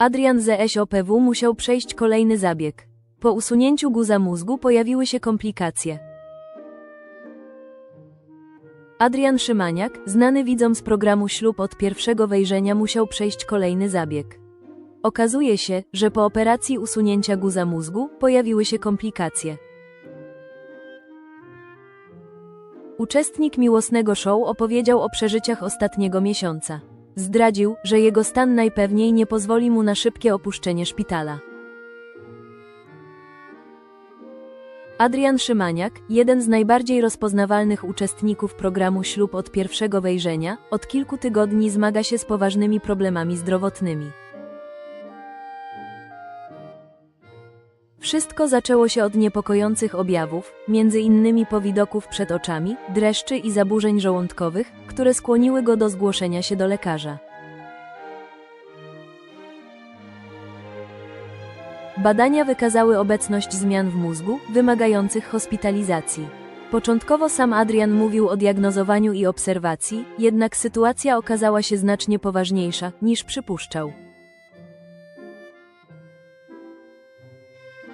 Adrian z SOPW musiał przejść kolejny zabieg. Po usunięciu guza mózgu pojawiły się komplikacje. Adrian Szymaniak, znany widzom z programu Ślub od pierwszego wejrzenia musiał przejść kolejny zabieg. Okazuje się, że po operacji usunięcia guza mózgu pojawiły się komplikacje. Uczestnik miłosnego show opowiedział o przeżyciach ostatniego miesiąca. Zdradził, że jego stan najpewniej nie pozwoli mu na szybkie opuszczenie szpitala. Adrian Szymaniak, jeden z najbardziej rozpoznawalnych uczestników programu Ślub od pierwszego wejrzenia, od kilku tygodni zmaga się z poważnymi problemami zdrowotnymi. Wszystko zaczęło się od niepokojących objawów, między innymi powidoków przed oczami, dreszczy i zaburzeń żołądkowych, które skłoniły go do zgłoszenia się do lekarza. Badania wykazały obecność zmian w mózgu, wymagających hospitalizacji. Początkowo sam Adrian mówił o diagnozowaniu i obserwacji, jednak sytuacja okazała się znacznie poważniejsza, niż przypuszczał.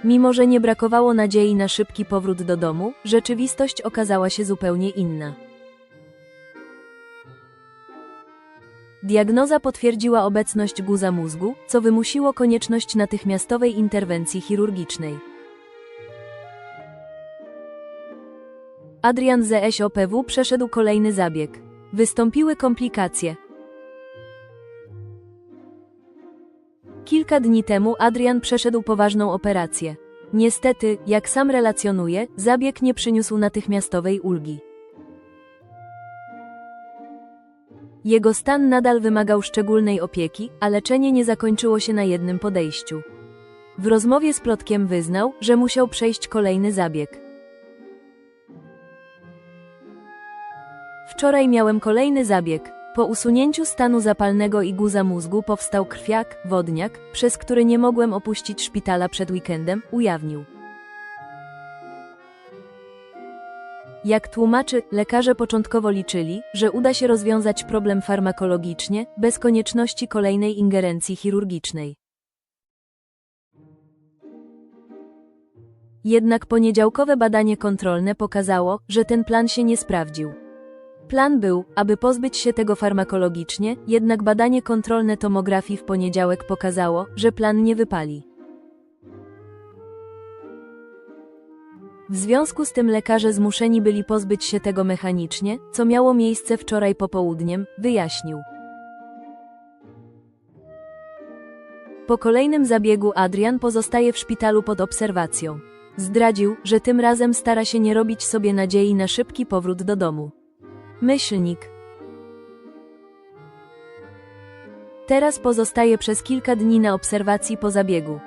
Mimo, że nie brakowało nadziei na szybki powrót do domu, rzeczywistość okazała się zupełnie inna. Diagnoza potwierdziła obecność guza mózgu, co wymusiło konieczność natychmiastowej interwencji chirurgicznej. Adrian z SOPW przeszedł kolejny zabieg. Wystąpiły komplikacje. Kilka dni temu Adrian przeszedł poważną operację. Niestety, jak sam relacjonuje, zabieg nie przyniósł natychmiastowej ulgi. Jego stan nadal wymagał szczególnej opieki, a leczenie nie zakończyło się na jednym podejściu. W rozmowie z plotkiem wyznał, że musiał przejść kolejny zabieg. Wczoraj miałem kolejny zabieg. Po usunięciu stanu zapalnego i guza mózgu powstał krwiak, wodniak, przez który nie mogłem opuścić szpitala przed weekendem, ujawnił. Jak tłumaczy, lekarze początkowo liczyli, że uda się rozwiązać problem farmakologicznie, bez konieczności kolejnej ingerencji chirurgicznej. Jednak poniedziałkowe badanie kontrolne pokazało, że ten plan się nie sprawdził. Plan był, aby pozbyć się tego farmakologicznie, jednak badanie kontrolne tomografii w poniedziałek pokazało, że plan nie wypali. W związku z tym lekarze zmuszeni byli pozbyć się tego mechanicznie, co miało miejsce wczoraj popołudniem, wyjaśnił. Po kolejnym zabiegu Adrian pozostaje w szpitalu pod obserwacją. Zdradził, że tym razem stara się nie robić sobie nadziei na szybki powrót do domu. Myślnik. Teraz pozostaje przez kilka dni na obserwacji po zabiegu.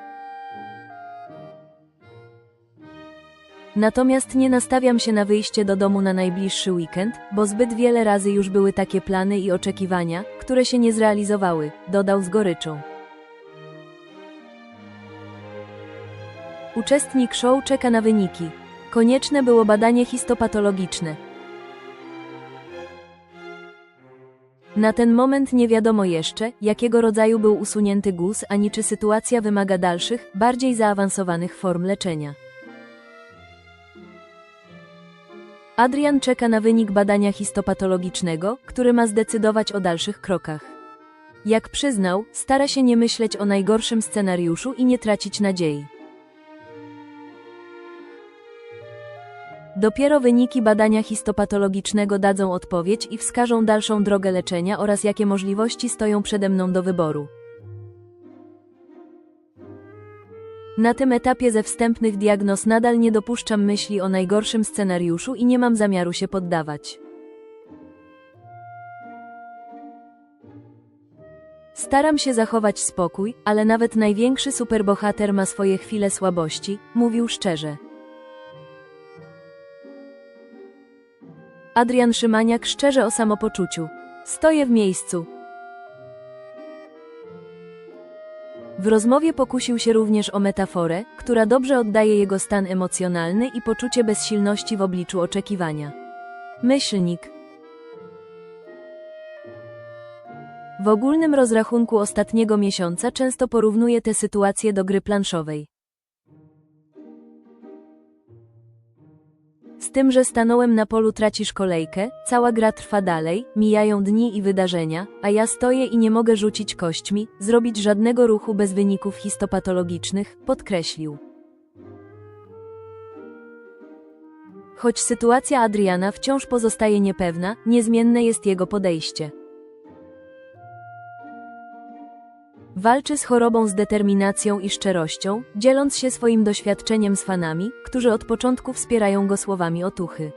Natomiast nie nastawiam się na wyjście do domu na najbliższy weekend, bo zbyt wiele razy już były takie plany i oczekiwania, które się nie zrealizowały, dodał z goryczą. Uczestnik show czeka na wyniki. Konieczne było badanie histopatologiczne. Na ten moment nie wiadomo jeszcze, jakiego rodzaju był usunięty guz, ani czy sytuacja wymaga dalszych, bardziej zaawansowanych form leczenia. Adrian czeka na wynik badania histopatologicznego, który ma zdecydować o dalszych krokach. Jak przyznał, stara się nie myśleć o najgorszym scenariuszu i nie tracić nadziei. Dopiero wyniki badania histopatologicznego dadzą odpowiedź i wskażą dalszą drogę leczenia oraz jakie możliwości stoją przede mną do wyboru. Na tym etapie ze wstępnych diagnoz nadal nie dopuszczam myśli o najgorszym scenariuszu i nie mam zamiaru się poddawać. Staram się zachować spokój, ale nawet największy superbohater ma swoje chwile słabości, mówił szczerze. Adrian Szymaniak szczerze o samopoczuciu. Stoję w miejscu. W rozmowie pokusił się również o metaforę, która dobrze oddaje jego stan emocjonalny i poczucie bezsilności w obliczu oczekiwania. Myślnik. W ogólnym rozrachunku ostatniego miesiąca często porównuje tę sytuację do gry planszowej. Z tym, że stanąłem na polu tracisz kolejkę, cała gra trwa dalej, mijają dni i wydarzenia, a ja stoję i nie mogę rzucić kośćmi, zrobić żadnego ruchu bez wyników histopatologicznych, podkreślił. Choć sytuacja Adriana wciąż pozostaje niepewna, niezmienne jest jego podejście. Walczy z chorobą z determinacją i szczerością, dzieląc się swoim doświadczeniem z fanami, którzy od początku wspierają go słowami otuchy.